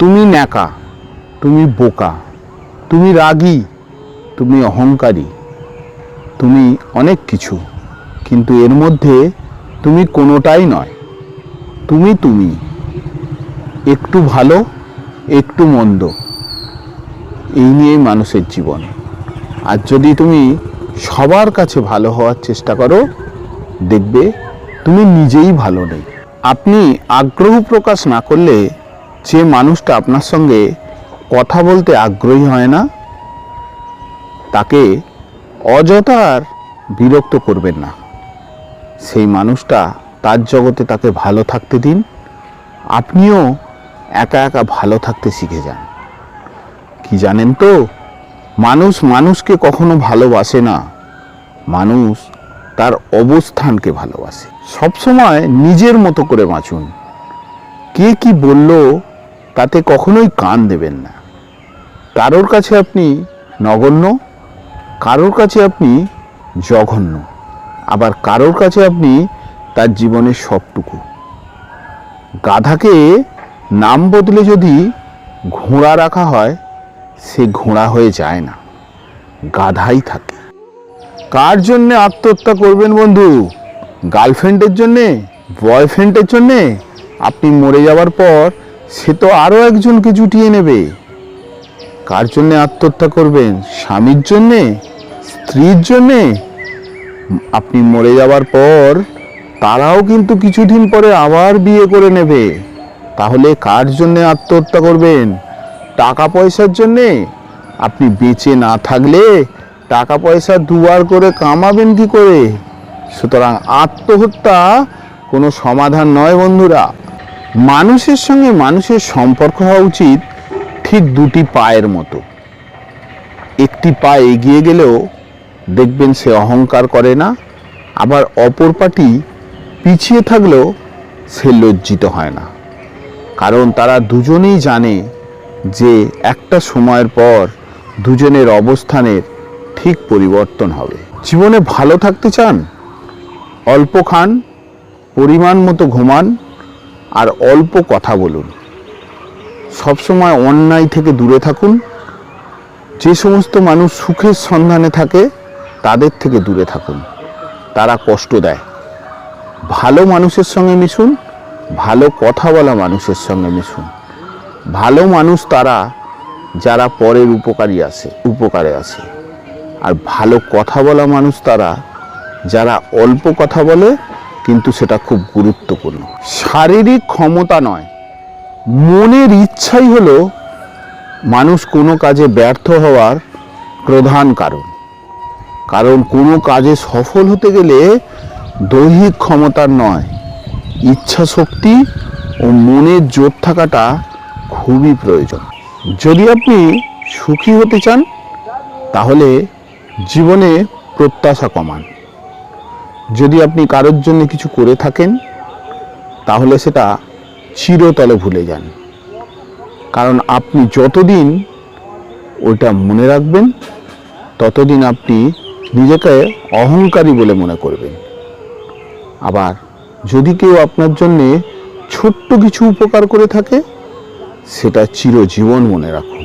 তুমি ন্যাকা, তুমি বোকা, তুমি রাগী, তুমি অহংকারী, তুমি অনেক কিছু, কিন্তু এর মধ্যে তুমি কোনোটাই নয়। তুমি তুমি, একটু ভালো, একটু মন্দ। এই নিয়েই মানুষের জীবন। আর যদি তুমি সবার কাছে ভালো হওয়ার চেষ্টা করো, দেখবে তুমি নিজেই ভালো নেই। আপনি আগ্রহ প্রকাশ না করলে যে মানুষটা আপনার সঙ্গে কথা বলতে আগ্রহী হয় না, তাকে অযথার বিরক্ত করবেন না। সেই মানুষটা তার জগতে তাকে ভালো থাকতে দিন, আপনিও একা একা ভালো থাকতে শিখে যান। কি জানেন তো, মানুষ মানুষকে কখনো ভালোবাসে না, মানুষ তার অবস্থানকে ভালোবাসে। সবসময় নিজের মতো করে বাঁচুন। কে কি বলল তাতে কখনোই কান দেবেন না। কারোর কাছে আপনি নগণ্য, কারোর কাছে আপনি জঘন্য, আবার কারোর কাছে আপনি তার জীবনের সবটুকু। গাধাকে নাম বদলে যদি ঘোড়া রাখা হয়, সে ঘোড়া হয়ে যায় না। গাধাই থাকে। কার জন্যে আত্মহত্যা করবেন বন্ধু? গার্লফ্রেন্ডের জন্যে? বয়ফ্রেন্ডের জন্যে? আপনি মরে যাওয়ার পর সে তো আরও একজনকে জুটিয়ে নেবে। কার জন্যে আত্মহত্যা করবেন? স্বামীর জন্যে? স্ত্রীর জন্যে? আপনি মরে যাওয়ার পর তারাও কিন্তু কিছুদিন পরে আবার বিয়ে করে নেবে। তাহলে কার জন্যে আত্মহত্যা করবেন? টাকা পয়সার জন্যে? আপনি বেঁচে না থাকলে টাকা পয়সা দুবার করে কামাবেন কি করে? সুতরাং আত্মহত্যা কোনো সমাধান নয়, বন্ধুরা। মানুষের সঙ্গে মানুষের সম্পর্ক হওয়া উচিত ঠিক দুটি পায়ের মতো। একটি পা এগিয়ে গেলেও দেখবেন সে অহংকার করে না, আবার অপর পাটি পিছিয়ে থাকলেও সে লজ্জিত হয় না। কারণ তারা দুজনেই জানে যে একটা সময়ের পর দুজনের অবস্থানের ঠিক পরিবর্তন হবে। জীবনে ভালো থাকতে চান, অল্প খান, পরিমাণ মতো ঘুমান আর অল্প কথা বলুন। সবসময় অন্যায় থেকে দূরে থাকুন। যে সমস্ত মানুষ সুখের সন্ধানে থাকে, তাদের থেকে দূরে থাকুন। তারা কষ্ট দেয়। ভালো মানুষের সঙ্গে মিশুন, ভালো কথা বলা মানুষের সঙ্গে মিশুন। ভালো মানুষ তারা যারা পরের উপকারী আসে উপকারে আসে আর ভালো কথা বলা মানুষ তারা যারা অল্প কথা বলে কিন্তু সেটা খুব গুরুত্বপূর্ণ। শারীরিক ক্ষমতা নয়, মনের ইচ্ছাই হলো মানুষ কোনো কাজে ব্যর্থ হওয়ার প্রধান কারণ। কারণ কোনো কাজে সফল হতে গেলে দৈহিক ক্ষমতার নয় ইচ্ছা শক্তি ও মনের জোর থাকাটা খুবই প্রয়োজন। যদি আপনি সুখী হতে চান, তাহলে জীবনে প্রত্যাশা কমান। যদি আপনি কারোর জন্য কিছু করে থাকেন, তাহলে সেটা চিরতলে ভুলে যান। কারণ আপনি যতদিন ওটা মনে রাখবেন, ততদিন আপনি নিজেকে অহংকারী বলে মনে করবেন। আবার যদি কেউ আপনার জন্যে ছোট্ট কিছু উপকার করে থাকে, সেটা চিরজীবন মনে রাখুন।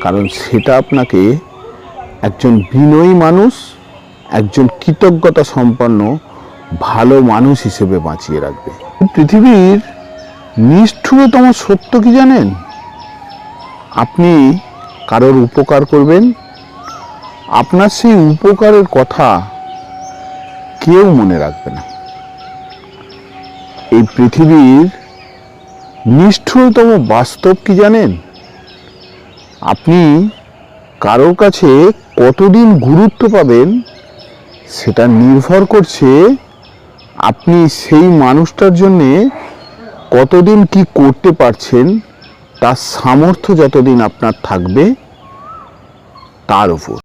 কারণ সেটা আপনাকে একজন বিনয়ী মানুষ একজন কৃতজ্ঞতা সম্পন্ন, ভালো মানুষ হিসেবে বাঁচিয়ে রাখবে। পৃথিবীর নিষ্ঠুরতম সত্য কি জানেন? আপনি কারোর উপকার করবেন? আপনার সেই উপকারের কথা কেউ মনে রাখবে না। এই পৃথিবীর নিষ্ঠুরতম বাস্তব কি জানেন? আপনি কারোর কাছে কতদিন গুরুত্ব পাবেন সেটা নির্ভর করছে আপনি সেই মানুষটার জন্যে কতদিন কি করতে পারছেন, তার সামর্থ্য যতদিন আপনার থাকবে, তার উপর।